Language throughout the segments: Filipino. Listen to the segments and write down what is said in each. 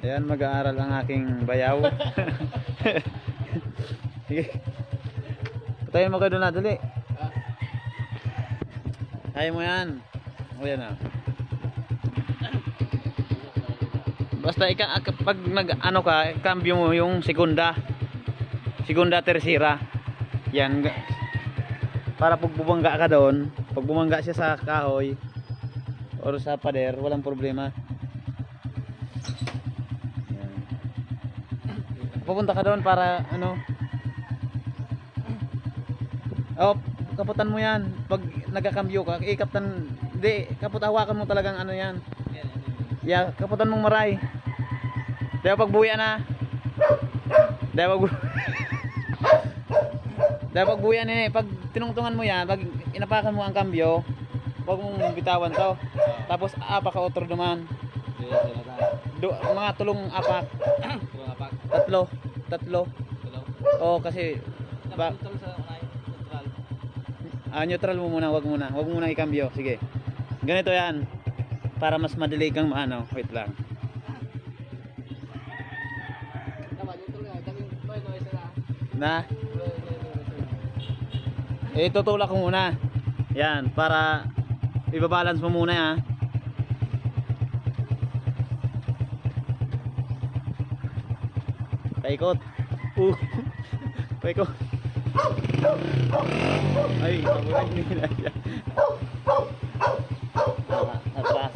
Ayan, mag-aaral ang aking bayaw. Sige. Patayin mo kayo doon na, dali. Kaya mo yan. O yan ah. Basta ika, ak- pag nag ano ka, cambio mo yung segunda. Segunda tercera. Yan. Para pag bumangga ka doon, pag bumangga siya sa kahoy or sa pader, walang problema. Yan. Pupunta ka doon para ano? Oh, kaputan mo yan. Pag nagkakambyo ka, ikaptan, di, kaput hawakan mo talagang ano yan. Yeah, kaputan mong maray. Dahil pag buya na. Dahil pag Dahil pag buya na eh, pag tinungtungan mo yan, pag inapakan mo ang kambyo, huwag mong bitawan to. Tapos apak ka otro naman. Do, mga tulong apak. Tatlo. Tatlo. Oo, kasi ba, ah, neutral mo muna, wag muna. Wag muna ikambyo. Sige. Ganito yan. Para mas madali kang maano. Wait lang. Na? Eh, tutulak ko muna. Yan, para ibabalance mo muna ha. Paikot. Uh. Paikot. Ay, pabuhay nila. Ah, atras.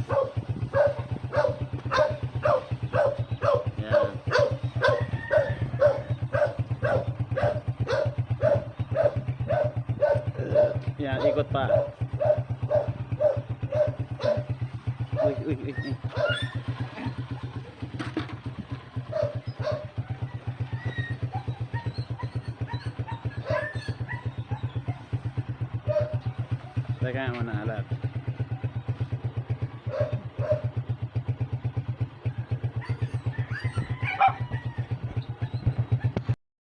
Yan. Yan, ikot pa. Uy, uy, uy, uy. ده كان وانا هلاك